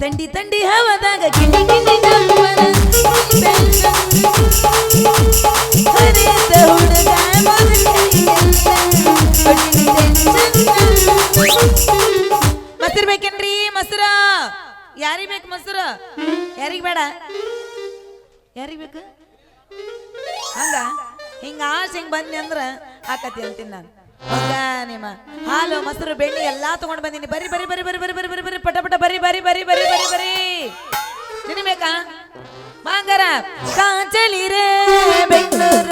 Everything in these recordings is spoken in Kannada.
ತಂಡಿ ತಂಡಿ ಹವದಾಗ ಗಿಂಡಿ ಗಿಂಡಿ ನಮ್ಮನ ಹರಿದ ಮಸಿರ್ಬೇಕೇನ್ರಿ ಮೊಸರ? ಯಾರಿಗ್ ಬೇಕು ಮೊಸರು? ಯಾರಿಗೆ ಬೇಡ? ಯಾರಿಗೆ ಬೇಕು? ಹಂಗ? ಹಿಂಗ ಆಸೆ ಹಿಂಗ್ ಬಂದ್ನಿ ಅಂದ್ರ ಆಕತಿ ಅಂತೀನಿ ನಾನು. ನಿಮ್ಮ ಹಾಲು ಮೊಸರು ಬೆಣ್ಣೆ ಎಲ್ಲಾ ತಗೊಂಡ್ ಬಂದೀನಿ ಬರಿ ಬರಿ ಬರಿ ಬರಿ ಬರಿ ಬರಿ ಬರಿ ಬರಿ ಪಟ ಪಟ ಬರಿ ಬರಿ ಬರಿ ಬರಿ ಬರಿ ಬರಿ ನಿನಬೇಕಾ ಬಾಂಗಾರ ಕಾಂಚಲಿ ರೇ ಬೆಂಗಳೂರು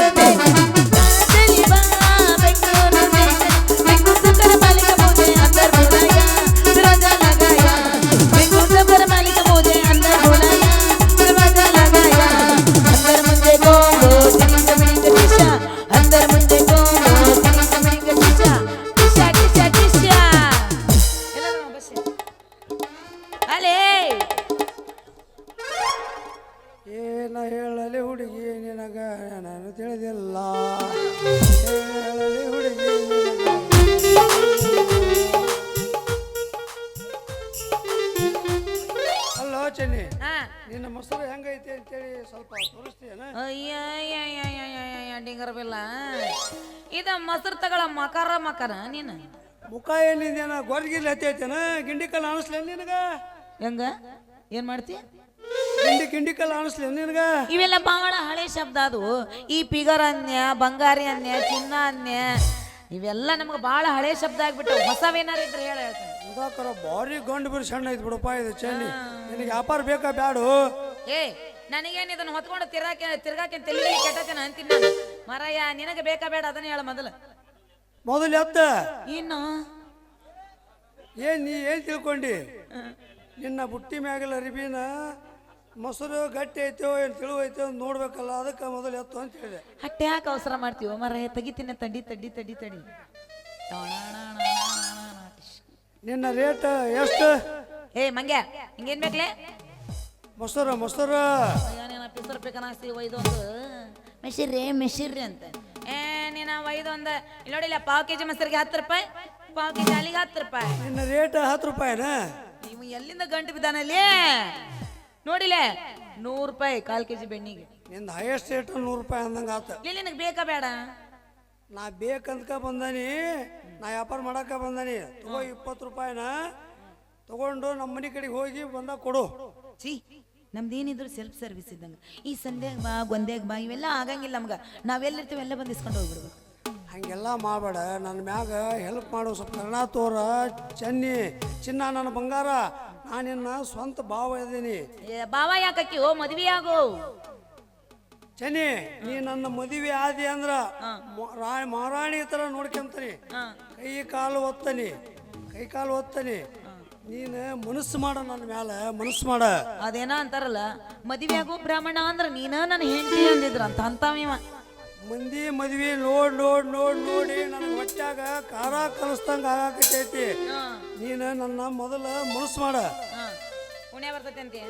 ಮಕಾರ ನೀನು? ಮುಖ ಏನಿದೇನ ಗೊರ್ಗಿಲ್ ಹತ್ತೈತೇನ ಗಿಂಡಿಕಲ್ ಅನಿಸ್ಲ ನಿನಗ? ಹೆಂಗ? ಏನ್ ಮಾಡ್ತಿ? ಗಿಂಡಿ ಗಿಂಡಿಕಲ್ ಅನಿಸ್ಲ ನಿನಗ? ಇವೆಲ್ಲ ಬಹಳ ಹಳೆ ಶಬ್ದ ಅದು. ಈ ಪಿಗರ್ ಅನ್ಯ ಬಂಗಾರಿ ಅನ್ಯ ಚಿನ್ನ ಅನ್ಯ ಇವೆಲ್ಲ ನಮ್ಗೆ ಬಹಳ ಹಳೆ ಶಬ್ದ ಆಗ್ಬಿಟ್ಟು ಹೊಸವೇನಾರ ಇದ್ರೆ ಹೇಳ ಹೇಳ್ತೀನಿ. ಉದಾಕರ ಭಾರಿ ಗಂಡು ಬಿರು ಸಣ್ಣ ಐತ್ ಬಿಡಪ್ಪ ಇದು ಚೆನ್ನಿ ನಿನಗೆ ವ್ಯಾಪಾರ ಬೇಕಾ ಬ್ಯಾಡು? ಏ ನನಗೇನು ಇದನ್ನ ಹೊತ್ಕೊಂಡು ತಿರ್ಗಾಕೆ ತಿರ್ಗಾಕೆ ತೆಲಿಗೆ ಕೆಟ್ಟತೇನ ಅಂತೀನಿ ನಾನು. ಮರಯ್ಯ ನಿನಗೆ ಬೇಕಾ ಬೇಡ ಅದನ್ನ ಹೇಳ ಮೊದಲು. ಮೊದಲು ಎತ್ತ? ಇನ್ನು? ಏನ್ ನೀ ಏನ್ ತಿಳ್ಕೊಂಡಿ? ನಿನ್ನ ಬುಟ್ಟಿ ಮ್ಯಾಗಲ್ಲ ಅರಿಬಿನ ಮೊಸರು ಗಟ್ಟಿ ಐತೋ ಏನು ತಿಳುವೈತೋ ಅಂತ ನೋಡ್ಬೇಕಲ್ಲ ಅದಕ್ಕೆ ಮೊದಲು ಎತ್ತು ಅಂತ ಹೇಳಿದೆ. ಹಟ್ಟೆ ಯಾಕೆ ಅವಸರ ಮಾಡ್ತೀವೋ ಮರ ತೆಗಿತೀನಿ ತಡಿ ತಡಿ ತಡಿ ತಡಿ. ನಿನ್ನ ರೇಟ್ ಎಷ್ಟು? ಏ ಮಂಗ್ಯ ಹಿಂಗೇನ್ ಬೇಕ್ಲೆ? ಮೊಸರು ಮೊಸರು. ನೀನು ಪಿಸರ್ ಬೇಕನಾಸ್ತಿ ಒಂದು ಮೆಸಿರ್ರಿ ಮೆಸಿರ್ರಿ ಅಂತ. ಏ ಐದು ಒಂದು. ಇಲ್ಲಿ ನೋಡಿಲ್ಲ ಪಾವ್ ಕೆ ಜಿ ಮೊಸರಿಗೆ ಹತ್ತು ರೂಪಾಯಿ ಪಾವ್ ಕೆಜಿ ಅಲ್ಲಿಗೆ ಹತ್ತು ರೂಪಾಯಿ. ನಿನ್ನ ರೇಟ್ ಹತ್ತು ರೂಪಾಯಿನ? ನೀವು ಎಲ್ಲಿಂದ ಗಂಟು ಬಿದ್ದಾನಲ್ಲಿ ನೋಡಿಲೆ ನೂರು ರೂಪಾಯಿ ಕಾಲ್ ಕೆಜಿ ಬೆಣ್ಣಿಗೆ. ನಿಂದ ಹೈಯೆಸ್ಟ್ ರೇಟ್ ನೂರು ರೂಪಾಯಿ ಅಂದಂಗೆ ಆತ. ಇಲ್ಲಿ ನಿನಗೆ ಬೇಕಾ ಬೇಡ? ನಾ ಬೇಕಂದ್ಕ ಬಂದಾನಿ ನಾ ವ್ಯಾಪಾರ ಮಾಡಕ್ಕ ಬಂದಾನಿ ತಗೋ ಇಪ್ಪತ್ತು ರೂಪಾಯಿನ ತಗೊಂಡು ನಮ್ಮ ಮನೆ ಕಡೆಗೆ ಹೋಗಿ ಬಂದಾಗ ಕೊಡು. ಛೀ ನಮ್ದೇನಿದ್ರು ಸೆಲ್ಫ್ ಸರ್ವಿಸ್ ಇದ್ದಂಗೆ. ಈ ಸಂಧ್ಯಾಗ ಬಾ ಗೊಂದ್ಯಾಗ ಬಾ ಇವೆಲ್ಲ ಆಗಂಗಿಲ್ಲ ನಮ್ಗೆ. ನಾವೆಲ್ಲಿರ್ತೀವಿ ಎಲ್ಲ ಬಂದಿಸ್ಕೊಂಡು ಹೋಗ್ಬಿಡ್ಬೇಕು. ಹಂಗೆಲ್ಲ ಮಾಡಬೇಡ. ನನ್ನ ಮ್ಯಾಗ ಹೆಲ್ಪ್ ಮಾಡು. ಸ್ವಲ್ಪ ಕರ್ಣ ತೋರ. ಚೆನ್ನಿ ಚಿನ್ನ ನನ್ನ ಬಂಗಾರ. ನಾನಿನ್ನ ಸ್ವಂತ ಭಾವ ಇದ್ದೀನಿ. ಏ, ಬಾವ ಯಾಕಕ್ಕಿ? ಓ ಮದ್ವೆ ಆಗೋ. ಚೆನ್ನಿ ನೀ ನನ್ನ ಮದುವೆ ಆದಿ ಅಂದ್ರ ಮ- ರಾ- ಮಹಾರಾಣಿ ಥರ ನೋಡ್ಕೊಂತಾನೆ. ಕೈ ಕಾಲು ಒತ್ತನಿ. ಕೈ ಕಾಲು ಒತ್ತನಿ. ನೀನು ಮನಸ್ಸು ಮಾಡ ನನ್ನ ಮ್ಯಾಲ. ಮನಸ್ಸು ಮಾಡ. ಅದೇನ ಅಂತಾರಲ್ಲ ಮದುವೆ ಆಗೋ ಬ್ರಾಹ್ಮಣ ಅಂದ್ರ ನೀನ ನನ್ನ ಹೆಂಡತಿ ಅಂದಿದ್ರ ಅಂತ ಅಂತಾವಿವ ಮಂದಿ ಮದ್ವಿ ನೋಡ್ ನೋಡ್ ನೋಡ್ ನೋಡಿ ನನಗೆ ಹೊಟ್ಟ್ಯಾಗ ಖಾರ ಕಲಿಸ್ದಂಗ ಆಗಾಕತೈತಿ ನೀನು ನನ್ನ ಮೊದಲ ಮನಸ್ಸು ಮಾಡ. ಪುಣ್ಯ ಬರ್ತೈತೆ ಅಂತೆ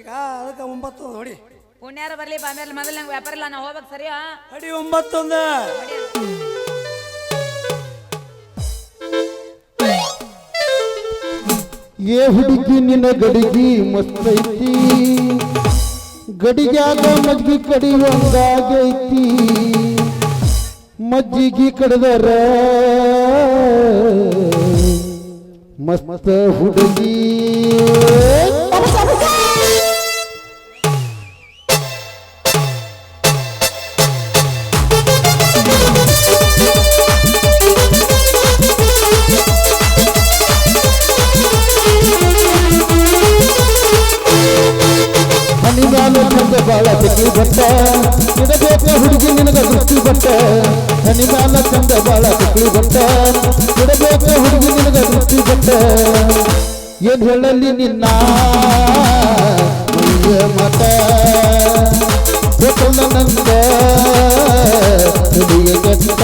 ಈಗ ಅದಕ್ಕೆ ಒಂಬತ್ತು ನೋಡಿ. ಪುಣ್ಯಾರ ಬರ್ಲಿ ಬಂದ್ರೆ ಮೊದಲು ನಂಗೆ ವ್ಯಾಪಾರ ಇಲ್ಲ ನಾ ಹೋಗ್ಬೇಕು ಸರಿಯಾ ಅಡಿ ಒಂಬತ್ತೊಂದ ಏ ಹುಡುಗಿ ನಿನ್ನ ಗಡಿಗಿ ಮಸ್ತೈತಿ ಗಡಿಗ್ಯಾಗ ಮಜ್ಗಿ ಒಂದಾಗೈತಿ ಮಜ್ಜಿಗೆ ಕಡದರ ಮಸ್ತ ಹುಡುಗಿ. ಬಿಡಬೇಕು ಹುಡುಗಿ ನಿನಗೆ ತೃಪ್ತಿ ಕೊಟ್ಟ ಏನ್ ಹೇಳಲಿ ನಿನ್ನ ಮತ ಕೊಟ್ಟ ನಂದೆ ಹುಡುಗಿ ಗಟ್ಟ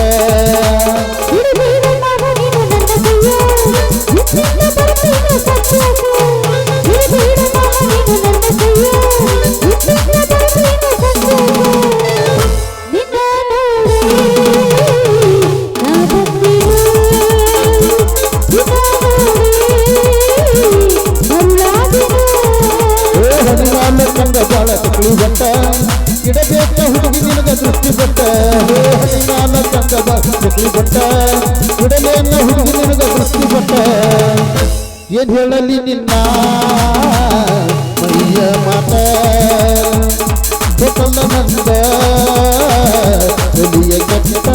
Thank. ಇಡಬೇಕ ಹುಡುಗಿ ನಿನಗ ದೃಷ್ಟಿ ಕೊಟ್ಟ ಹನಿ ಮ್ಯಾಲ ಚಂದ ಬಾಳ ತಿಕ್ಲಿ ಕೊಟ್ಟ ಇಡಲೇನ ಹುಡುಗಿ ನಿನಗ ದೃಷ್ಟಿ ಕೊಟ್ಟ ಏನ್ ಹೇಳಲಿ ನಿನ್ನ ಮೈಯ ಮಾತ ಗೊತ್ತಲ್ಲ ನಂದ ಹುಲಿಯ ಕೆಟ್ಟ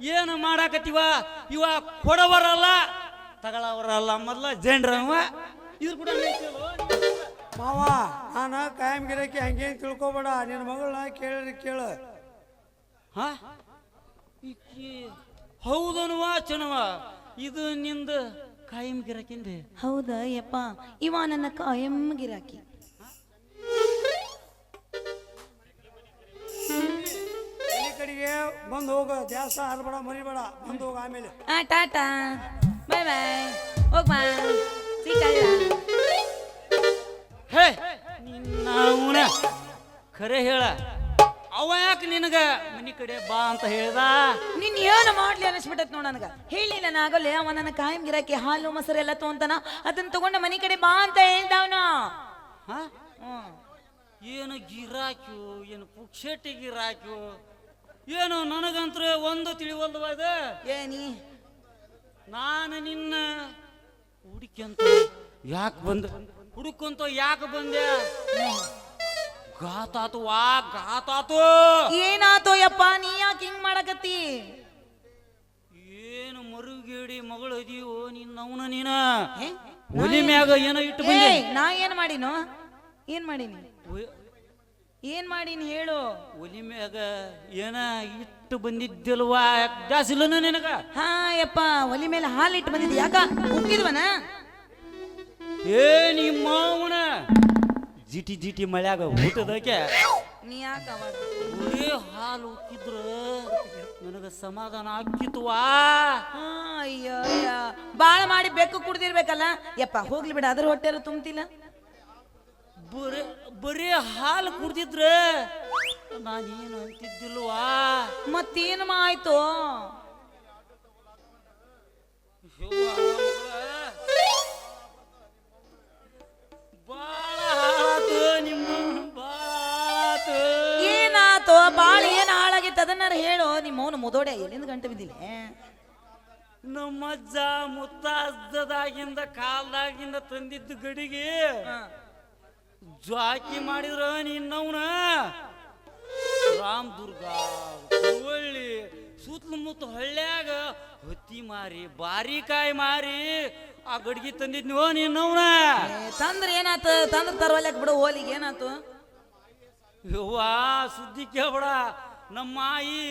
ಏನು ಮಾಡಾಕತ್ತೀವ? ಇವ ಕೊಡವರಲ್ಲ ತಗಳವರಲ್ಲ ಮೊದ್ಲ ಜೇಂಡ್ರವ. ಇದ್ರ ಕೂಡ? ಮಾವ ನಾನು ಕಾಯಂ ಗಿರಕ್ಕೆ ಹಂಗೇನು ತಿಳ್ಕೊಬೇಡ. ನಿನ್ನ ಮಗಳನ್ನ ಕೇಳಿ ಕೇಳು. ಹಾ? ಹೌದನುವ ಚನವ ಇದು ನಿಂದ ಕಾಯಂ ಗಿರಕಿಂದೆ ಹೌದಾ ಯಪ್ಪ ಇವ ನನ್ನ ಕಾಯಂ ಗಿರಾಕಿ. ಕಡೆಗೆ ಬಂದು ಹೋಗು ದ್ಯಾಸ ಹರಬೇಡ ಮರಿಬೇಡ ಬಂದು ಹೋಗು ಆಮೇಲೆ. ಆ ಟಾಟಾ. ಬಾಯ್ ಬಾಯ್. ಹೋಗ್ ಬಾ. ಸಿಕ್ಕಲ್ಲ ಹೇ ನಿನ್ನ ಅವನ ಖರೆ ಹೇಳ ಅವ ಯಾಕೆ ನಿನಗ ಮನಿ ಕಡೆ ಬಾ ಅಂತ ಹೇಳ್ದ? ನಿನ್ ಏನು ಮಾಡ್ಲಿ ಅನಿಸ್ಬಿಟ್ಟತ್ ನೋಡ ನನಗ? ಹೇಳಿ ನಾನು ಆಗಲ್ಲ ಅವ ನನ್ನ ಕಾಯಂ ಗಿರಾಕಿ ಹಾಲು ಮೊಸರು ಎಲ್ಲ ತೊಗೊಂತಾನ ಅದನ್ನ ತಗೊಂಡ ಮನಿ ಕಡೆ ಬಾ ಅಂತ ಹೇಳ್ದವನ. ಹಾ? ಏನು ಗಿರಾಕ್ಯು ಏನು ಪುಕ್ಷೇಟಿ ಗಿರಾಕ್ಯು ಏನು ನನಗಂತೂ ಒಂದು ತಿಳಿವಲ್ದು ಇದು ಏನಿ? ನಾನು ನಿನ್ನ ಹುಡುಕಂತ ಯಾಕೆ ಬಂದ? ಹುಡುಕಂತ ಯಾಕೆ ಬಂದೆ? ಗಾತಾತು ವಾ ಗಾತಾತು ಏನಾತೋ ಯಪ್ಪ ನೀ ಯಾಕೆ ಹಿಂಗ್ ಮಾಡಕತ್ತಿ? ಏನು ಮರುಗೇಡಿ ಮಗಳು ಇದೀವೋ ನಿನ್ನ ಅವನ ನೀನ? ಒಲಿ ಮ್ಯಾಗ ಏನೋ ಇಟ್ಟು ಬಂದೆ? ನಾ ಏನ್ ಮಾಡಿನೋ? ಏನ್ ಮಾಡೀನಿ? ಏನ್ ಮಾಡೀನಿ ಹೇಳು? ಒಲಿ ಮ್ಯಾಗ ಏನ ಇಟ್ಟು ಬಂದಿದ್ದಿಲ್ವಾ? ಜಾಸ್ತಿ ಇಲ್ಲನ ನಿನಗ? ಹಾ ಯಪ್ಪ ಒಲಿ ಮೇಲೆ ಹಾಲು ಇಟ್ಟು ಬಂದಿದ್ದಿ. ಯಾಕ? ಹೋಗಿದ್ವನ ಏ ನಿಮ್ಮ ಅವನ ಜಿಟಿ ಜಿಟಿ ಮಳ್ಯಾಗ ಊಟದಕ್ಕೆ ನೀ ಯಾಕ ಬರೀ ಹಾಲು ಉಕ್ಕಿದ್ರ ನನಗ ಸಮಾಧಾನ ಆಕ್ಕಿತ್ವಾ ಅಯ್ಯ ಬಾಳ ಮಾಡಿ ಬೆಕ್ಕು ಕುಡ್ದಿರ್ಬೇಕಲ್ಲ. ಯಪ್ಪ ಹೋಗ್ಲಿ ಬಿಡ. ಅದ್ರ ಹೊಟ್ಟೆಲ್ಲ ತುಂಬ್ತಿಲ್ಲ. ಬರೀ ಬರೀ ಹಾಲು ಕುಡ್ದಿದ್ರ? ನಾನೇನು ಅಂತಿದ್ದಿಲ್ವಾ? ಮತ್ತೇನು ಮಗಳ. ಬಾಳ ಹಾಳಾತು ನಿಮ್ಮ ಬಾಳ ಹಾಳಾತು ಏನಾತೋ? ಬಾಳ ಏನ್ ಹಾಳಾಗಿತ್ತು? ಅದನ್ನಾರ ಹೇಳು. ನಿಮ್ಮ ಅವನು ಮುದೋಡೆ ಎಲ್ಲಿಂದ ಗಂಟೆ ಬಿದ್ದಿಲ್ಲ? ನಮ್ಮಜ್ಜ ಮುತ್ತಾದ್ದದಾಗಿಂದ ಕಾಲ್ದಾಗಿಂದ ತಂದಿದ್ದು ಗಡಿಗೆ ಜಾಕಿ ಮಾಡಿದ್ರ ನಿನ್ನವನ? ರಾಮ್ ದುರ್ಗ ಒಳ್ಳಿ ಸುತ್ತಮುತ್ತ ಹಳ್ಳ್ಯಾಗ ಹತ್ತಿ ಮಾರಿ ಬಾರಿಕಾಯಿ ಮಾರಿ ಆ ಗಡ್ಗಿ ತಂದಿದ್ನೋ ನಿನ್ನವನ? ತಂದ್ರ ಏನಾತು? ತಂದ್ರ ತರವಲ್ಯಾಕ ಬಿಡು ಹೋಲಿಗೆ ಏನಾತು? ಯವ್ವಾ ಸುದ್ದಿ ಕೇಳ್ಬೇಡ. ನಮ್ಮ ಆಯಿ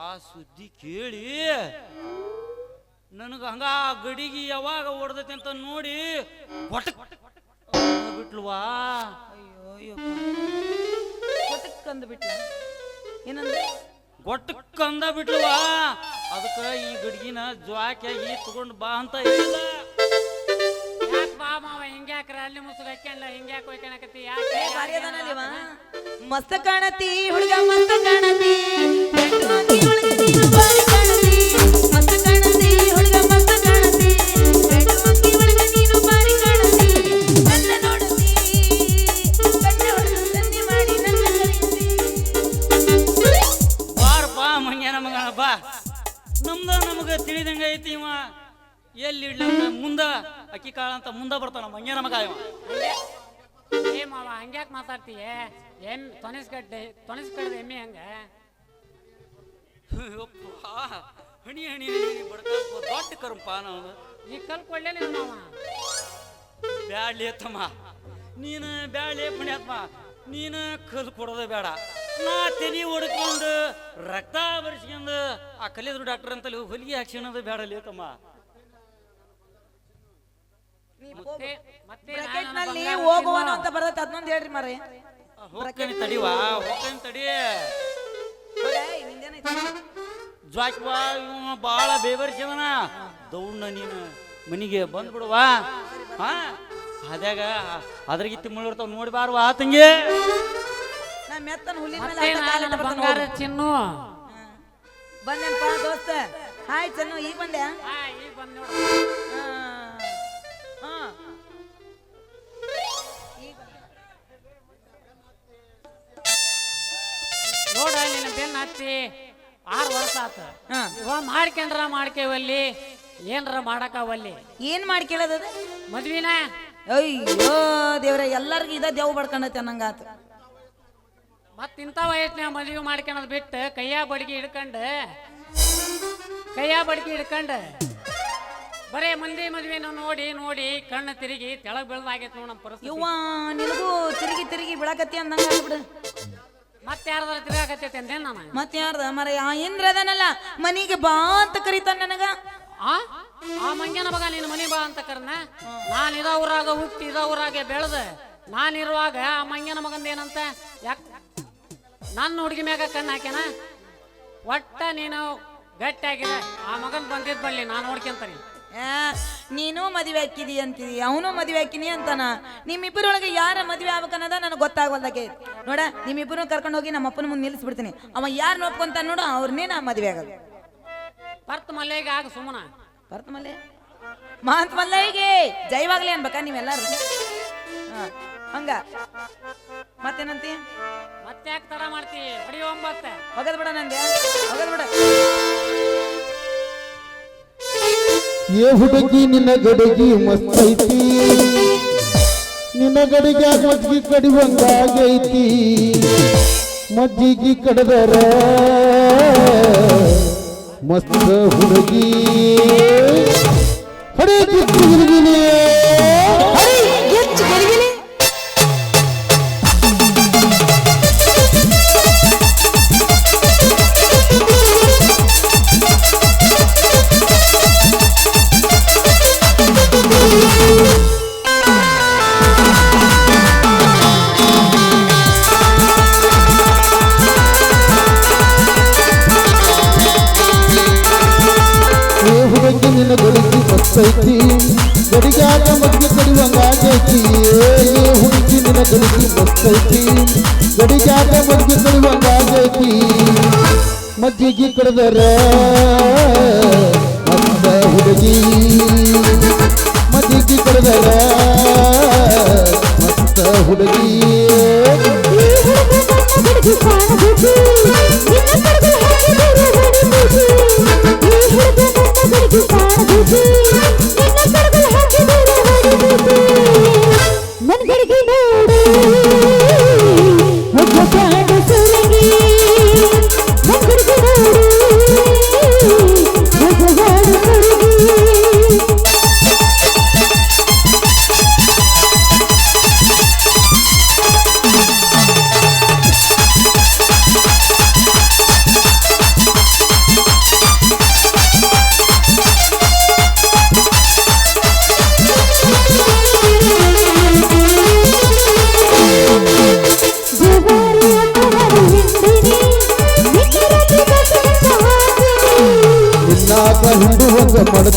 ಆ ಸುದ್ದಿ ಕೇಳಿ ನನಗ ಹಂಗ ಆ ಗಡಿಗೆ ಯಾವಾಗ ಹೊಡ್ದೈತಿ ಅಂತ ನೋಡಿ ಹೊಟ್ಟ ಬಿಟ್ಲವಾ ಅಯ್ಯೋ ಕೊಟ್ಟಕ್ಕಂದು ಬಿಟ್ಲ ಏನಂದ್ರೆ ಗೊಟ್ಟಕ್ಕೆ ಅಂದ ಅದಕ್ಕೆ ಈ ಹುಡುಗಿನ ಜ್ವಾಕ್ಯಾಗಿ ತಗೊಂಡ್ ಬಾ ಅಂತ ಇಲ್ಲ ಯಾಕ್ ಬಾ ಮಾವ ಹಿಂಗ್ಯಾಕ್ರ ಅಲ್ಲಿ ಮುಸುಗ ಹಾಕ್ಯಂಡ್ಲ ಹಿಂಗ್ಯಾಕ್ ಹೋಯ್ಕಣಕತ್ತಿ? ಯಾಕೆ? ಮಸ್ತ್ ಕಾಣತಿ ಹುಡುಗ ಮಸ್ತ್ ಹಂಗ? ಹಣಿ ಹಣಿ ದೊಡ್ಡ ಕರ್ಮಪ್ಪ ನಾವು ಈ ಕಲ್ ಕೊಳ್ಳೇಲಿ ಮಾವ ಬ್ಯಾಡ್ಲಿ ತಮ್ಮ ನೀನು ಬ್ಯಾಡ್ಲಿ ಪುಣ್ಯಾತ್ಮ ನೀನು ಕಲ್ ಕೊಡೋದು ಬೇಡ. ನಾ ತಲೆ ಹೊಡ್ಕೊಂಡು ರಕ್ತ ಬರ್ಸ್ಕೊಂಡು ಆ ಕಲಿದ್ರು ಡಾಕ್ಟರ್ ಅಂತಲ್ಲಿ ಹೊಲಿಗೆ ಹಾಕ್ಸ್ಕೊಳೋದು ಬೇಡಲಿ ತಮ್ಮ. ಹೋಗುವನು ಅಂತ ಬರ್ತೈತೆ ಅದನ್ನೊಂದು ಹೇಳ್ರಿ ಮರಿ ಹೋಗ್ತಾನೆ ತಡಿವಾ ಹೋಗ್ತಾನೆ ತಡಿ. ಜ್ವಾಕ್ವಾ ಇವ ಬಾಳ ದೌಣ್ಣ ದೌಡ್ನ ನೀನು ಮನಿಗೆ ಬಂದ್ಬಿಡುವಾ. ಹಾ? ಅದ್ಯಾಗ ಅದ್ರಗಿತ್ತಿ ಮುಳ್ಳಿರ್ತಾವ ನೋಡಿ ಬಾರ್ವಾ ತಂಗಿ. ನಾ ಮೆತ್ತನ ಹುಲಿ ಮೇಲೆ ಚಿನ್ನ ಹಾಕ್ತಾ ಕಾಲಿಟ್ಟು ನಾನು ಬರ್ತಾನೆ ಬಂಗಾರ ಹೋಗು. ಚಿನ್ನು? ಬಂದೇನಪ್ಪ ದೋಸ್ತ? ಹಾಯ್ ಚೆನ್ನು ಈಗ ಬಂದೆ? ಹಾ ಈಗ ಬಂದ್ ನೋಡು. ಹಾ. ಹಾ. ನೋಡ ನಿನ್ನ ಬೆನ್ನ ಹತ್ತಿ. ಆರು ವರ್ಷ ಆತ. ಹಾ. ಇವ ಮಾಡ್ಕೊಂಡ್ರ ಮಾಡ್ಕೇವಲ್ಲಿ ಏನ್ರ ಮಾಡಕವಲ್ಲಿ. ಏನ್ ಮಾಡ್ಕೇಳದ ಕೇಳೋದದ ಮದ್ವಿನ? ಅಯ್ಯೋ ದೇವ್ರ ಎಲ್ಲರಿಗೂ ಇದ ದೇವ್ ಬಡ್ಕೊಂಡೈತೆ ಅನ್ನಂಗಾತು ಮತ್ ಇಂಥ ವಯಸ್ಸಿನ ಮದ್ವಿ ಮಾಡ್ಕೊಳದ್ ಬಿಟ್ಟು ಕೈಯ ಬಡ್ಗಿ ಹಿಡ್ಕಂಡು ಕೈಯ ಬಡ್ಗಿ ಹಿಡ್ಕಂಡು ಬರೇ ಮಂದಿ ಮದ್ವಿನ ನೋಡಿ ನೋಡಿ ಕಣ್ಣು ತಿರುಗಿ ತೆಳಗ್ ಬೀಳ್ದಾಗೈತೆ ನೋಡಿ ನಮ್ಮ ಪರಿಸ್ಥಿತಿ. ಇವ್ವ ನಿನಗೂ ತಿರುಗಿ ತಿರುಗಿ ಬಿಡಕತ್ತಿ ಅಂದಂಗ ಆಗ್ಬಿಡು. ಮತ್ತೆ ಯಾರ್ದಾರ ತಿರುಗಾಕತ್ತೈತೆ ನಾನು? ಮತ್ತೆ ಯಾರ್ದ? ಮರ ಆ ಇಂದ್ರ ಅದನಲ್ಲ. ಮನಿಗೆ ಬಾ ಅಂತ ಕರೀತಾನ ನನಗ. ಆ? ಆ ಮಂಗ್ಯನ ಮಗ ನೀನು ಮನಿ ಬಾ ಅಂತ ಕರ್ನ ನಾನು ಇದ ಊರಾಗ ಹುಟ್ಟಿ ಇದ ಊರಾಗೆ ಬೆಳೆದ ನಾನು ಇರುವಾಗ ಆ ಮಂಗ್ಯನ ಮಗಂದ ಏನಂತ? ಯಾಕ? ನನ್ನ ಹುಡುಗಿ ಮ್ಯಾಗ ಕಣ್ಣು ಹಾಕ್ಯನ? ಒಟ್ಟ ನೀನು ಗಟ್ಟಿಯಾಗಿದೆ ಆ ಮಗನ್ ಬಂದಿದ್ ಬಳ್ಳಿ ನಾನು ನೋಡ್ಕೊಂತೀನಿ. ನೀನು ಮದುವೆ ಹಾಕಿದಿ ಅಂತಿದಿ ಅವನು ಮದುವೆ ಹಾಕಿನಿ ಅಂತಾನ? ನಿಮ್ಮಿಬ್ಬರೊಳಗೆ ಯಾರ ಮದುವೆ ಆಗ್ಬೇಕನ್ನೋದ ನನಗೆ ಗೊತ್ತಾಗವಲ್ದಾಗೆ. ನೋಡ ನಿಮ್ಮಿಬ್ಬರು ಕರ್ಕೊಂಡು ಹೋಗಿ ನಮ್ಮ ಅಪ್ಪನ ಮುಂದೆ ನಿಲ್ಲಿಸ್ಬಿಡ್ತೀನಿ. ಅವ ಯಾರು ನೋಡ್ಕೊಂತ ನೋಡು ಅವ್ರನ್ನೇ ನಾ ಮದುವೆ ಆಗೋದು. ಬರ್ತ ಮಲ್ಲೆಗೆ ಆಗ ಸುಮ್ಮನ. ಬರ್ತ ಮಲ್ಲೆ? ಮಹಂತ ಮಲ್ಲೆಗೆ! ಜೈವಾಗ್ಲಿ ಅನ್ಬೇಕ ನೀವೆಲ್ಲಾರು? ಹಾ ಹಂಗ. ಮತ್ತೇನಂತಿ? ಮತ್ತೆ ಯಾಕೆ ತರ ಮಾಡ್ತಿ ಹೊಡಿ ಒಂಬತ್ತೆ. ಹೋಗದ್ ಬಿಡ ನಂದೆ ಹೋಗದ್ ಬಿಡ ಏ ಹುಡುಗಿ ನಿನ್ನ ಗಡಿಗೆ ಮಸ್ತೈತಿ. ನಿನ್ನ ಗಡಿಗೆ ಮಜ್ಜಿಗೆ ಕಡಿವಂಗಾಗೈತಿ ಮಜ್ಜಿಗೆ ಕಡದರ ಮಸ್ತ ಹುಡುಗಿ. ಹಡೇ ಗಡಿಗೆ ಮಸ್ತೈತಿ ಗಡಿಗಾಗ ಮಜ್ಜಿಗೆ ಕಡಿವಂಗಾಗೈತಿ ಏ ಹುಡುಗಿ ನಿನ್ನ ಗಡಿಗೆ ಮಸ್ತೈತಿ ಗಡಿಗಾಗ ಮಜ್ಜಿಗೆ ಕಡಿವಂಗಾಗೈತಿ ಮಜ್ಜಿಗೆ ಕಡದರ ಮಸ್ತ ಹುಡುಗಿ ಮಜ್ಜಿಗೆ ಕಡದರ ಮಸ್ತ ಹುಡುಗಿ ಮನ್ಗಡಿಗೆ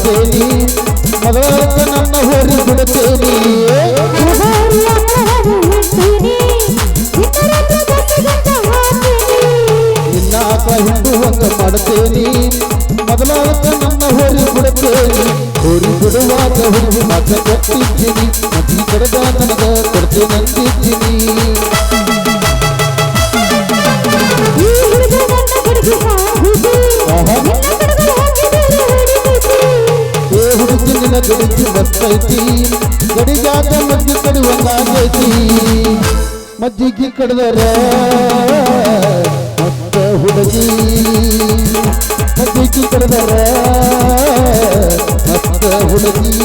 ಮಾಡ್ತೇನಿ ಮೊದಲಾಕ ನನ್ನ ಹೋರಿ ಬಿಡ್ತೇನಿ ನಿನ್ನಾಕ ಒಂದು ಮಾಡುತ್ತೇನೆ. ಮೊದಲಾದ ನನ್ನ ಹೋರಿ ಬಿಡುತ್ತೇನೆ ಹೋರಿ ಬಿಡುವಾಗ ಹುಡುಗಿ ಮಾತ್ರ ಕೊಟ್ಟಿದ್ದೀನಿ. ಮತಿ ಕಡದ ನನಗ ಕೊಡ್ತೇನೆ ಅಂತಿದ್ದೀನಿ. ನಿನಗ ಗಡಿಗೆ ಬರ್ತೈತಿ. ಗಡಿಗಾದ ಮಜ್ಜಿ ಕಡುವಂಗಾಗೈತಿ. ಮಜ್ಜಿಗೆ ಕಡ್ದರ ಮತ್ತ ಹುಡುಗಿ. ಮಜ್ಜಿಗೆ ಕಡ್ದರ ಮತ್ತ ಹುಡುಗಿ.